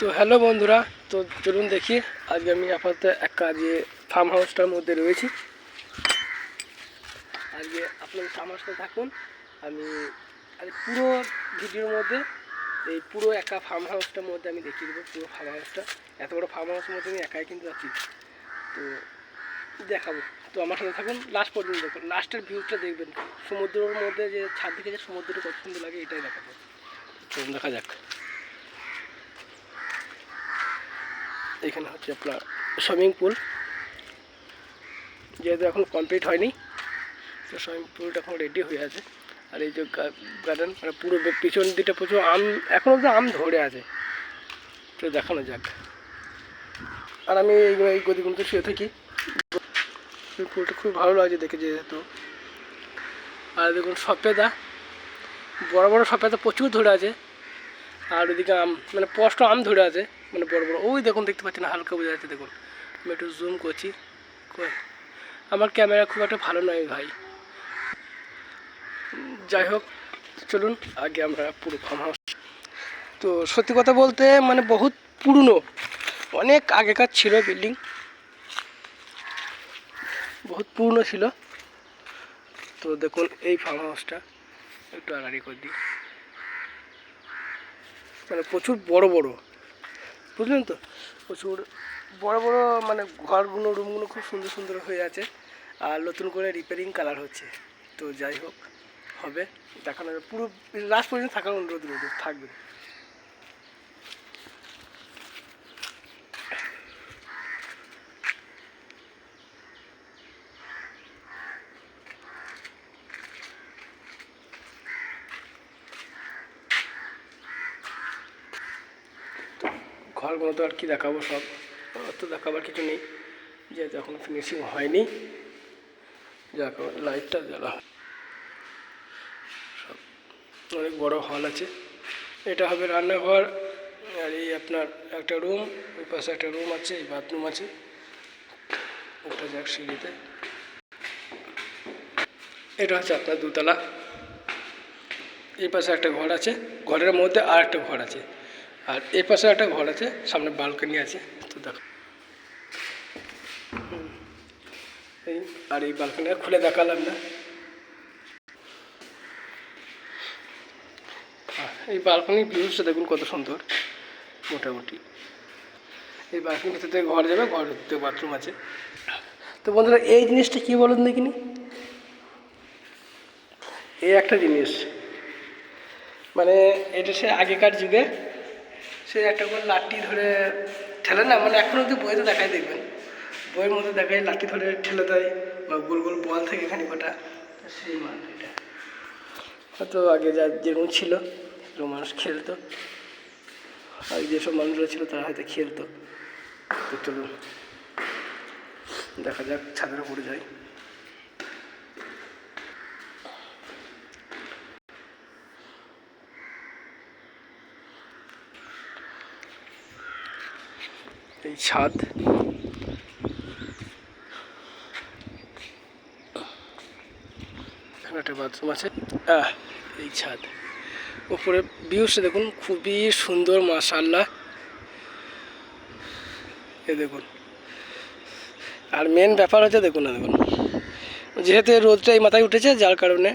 তো হ্যালো বন্ধুরা, তো চলুন দেখি, আজকে আমি আপাতত এক কাজে ফার্ম হাউসটার মধ্যে রয়েছি। আজকে আপনার ফার্ম হাউসটা থাকুন, আমি পুরো ভিডিওর মধ্যে, এই পুরো একা ফার্ম হাউসটার মধ্যে আমি দেখিয়ে দেবো পুরো ফার্ম হাউসটা এত বড় ফার্ম হাউসের মধ্যে আমি একাই কিন্তু আছি। তো দেখাবো। তো আমার সাথে থাকুন লাস্ট পর্যন্ত দেখুন লাস্টের ভিউটা দেখবেন। সমুদ্রের মধ্যে যে ছাদ দিকে যে সমুদ্রটা কত সুন্দর লাগে, এটাই দেখাবো। চলুন দেখা যাক। এখানে হচ্ছে আপনার সুইমিং পুল যেহেতু এখন কমপ্লিট হয়নি, তো সুইমিং পুলটা এখন রেডি হয়ে আছে। আর এই যে গার্ডেন মানে পুরো পিছন দিকটা প্রচুর আম এখনও তো আম ধরে আছে। তো দেখানো যাক। আর আমি এই গদিগুলোতে শুয়ে থাকি। সুইমিং পুলটা খুব ভালো লাগছে দেখে যেহেতু। আর দেখুন সফেদা, বড় বড় সফেদা প্রচুর ধরে আছে। আর ওইদিকে আম মানে স্পষ্ট আম ধরে আছে মানে বড় বড়। ওই দেখুন, দেখতে পাচ্ছেন, হালকা বোঝা যাচ্ছে, দেখুন। আমি একটু জুম করছি। আমার ক্যামেরা খুব একটা ভালো নয় ভাই। যাই হোক, চলুন, আগে আমরা পুরো ফার্ম হাউস তো সত্যি কথা বলতে মানে বহুত পুরনো। অনেক আগেকার ছিল বিল্ডিং বহুত পুরনো ছিল। তো দেখুন, এই ফার্ম হাউসটা একটু আগাড়ি করে দিই। মানে প্রচুর বড় বড়। বুঝলেন তো? প্রচুর বড় বড় মানে ঘরগুলো রুমগুলো খুব সুন্দর সুন্দর হয়ে আছে। আর নতুন করে রিপেয়ারিং কালার হচ্ছে। তো যাই হোক, হবে। দেখানো যাবে। পুরো লাস্ট পর্যন্ত থাকার অনুরোধ রইল থাকবে ঘরগুলো তো আর কি দেখাবো সব। তো দেখাবার কিছু নেই। যেহেতু এখনও ফিনিশিং হয়নি। যাক লাইটটা জ্বালা। সব অনেক বড় হল আছে। এটা হবে রান্নাঘর। আর এই আপনার একটা রুম ওই পাশে একটা রুম আছে, এই বাথরুম আছে। ওটা যাক সিঁড়িতে। এটা হচ্ছে আপনার দুতলা। এই পাশে একটা ঘর আছে। ঘরের মধ্যে আর একটা ঘর আছে। আর এই পাশে একটা ঘর আছে, সামনে বালকনি আছে। তো দেখো। এই, আর এই বালকনি খুলে দেখালাম না। এই বালকনির ভিউসটা দেখুন কত সুন্দর, মোটামুটি। এই বালকনির ভিতর ঘর যাবে থেকে বাথরুম আছে। তো বন্ধুরা, এই জিনিসটা কী বলুন দেখিনি? এই একটা জিনিস। মানে এটা সে আগেকার যুগে সে একটা করে লাঠি ধরে ঠেলে না মানে এখন অব্দি বইতে দেখাই দেখবেন। বইয়ের মধ্যে দেখায় লাঠি ধরে ঠেলে দেয় বা গোল গোল বল থাকে এখানে কটা সেই মাঠ এটা। হয়তো আগে যা যেরকম ছিল, সেরকম মানুষ খেলতো। আর যেসব মানুষরা ছিল তারা হয়তো খেলতো। তো চলুন, দেখা যাক ছাদের উপরে যাই। এই ছাদ। একটা বাথরুম আছে। এই ছাদ। উপরে ভিউসটা দেখুন, খুবই সুন্দর মাশাল্লাহ এ দেখুন। আর মেন ব্যাপার হচ্ছে, দেখুন না, দেখুন। যেহেতু রোদটা এই মাথায় উঠেছে, যার কারণে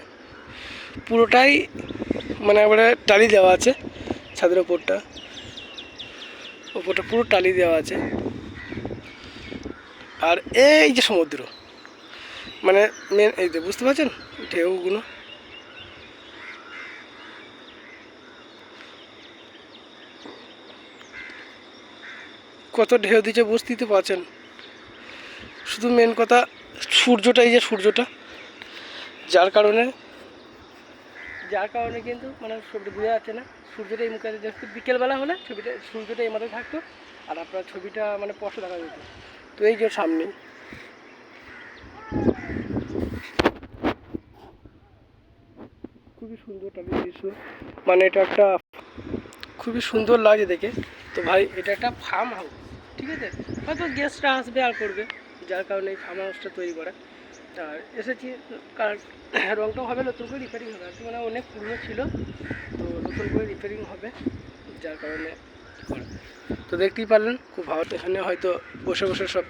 পুরোটাই মানে একবারে টালি দেওয়া আছে ছাদের ওপরটা। ওপরটা পুরো টালি দেওয়া আছে। আর এই যে সমুদ্র মানে মেন এই যে বুঝতে পারছেন? ঢেউগুলো। কত ঢেউ দিচ্ছে বুঝতেই তো পারছেন। শুধু মেন কথা সূর্যটা এই যে সূর্যটা, যার কারণে যার কারণে কিন্তু মানে ছবিটা বোঝা যাচ্ছে না। সূর্যটা এই মুখে জাস্ট বিকেলবেলা হলে ছবিটা, সূর্যটা এই মাথায় থাকতো আর আপনার ছবিটা মানে স্পষ্ট দেখা যেত। তো এই যে সামনে। খুবই সুন্দর টালির দৃশ্য। মানে এটা একটা খুবই সুন্দর লাগে দেখে। তো ভাই, এটা একটা ফার্ম হাউস ঠিক আছে? হয়তো গেস্টরা আসবে আর করবে, যার কারণে এই ফার্ম হাউসটা তৈরি করা। আর এসেছি কার রঙটাও হবে, নতুন করে রিপেয়ারিং হবে। আর মানে অনেক পুরনো ছিল, তো নতুন করে রিপেয়ারিং হবে, যার কারণে তো দেখতেই পারলেন, খুব ভালো, এখানে হয়তো বসে বসে সব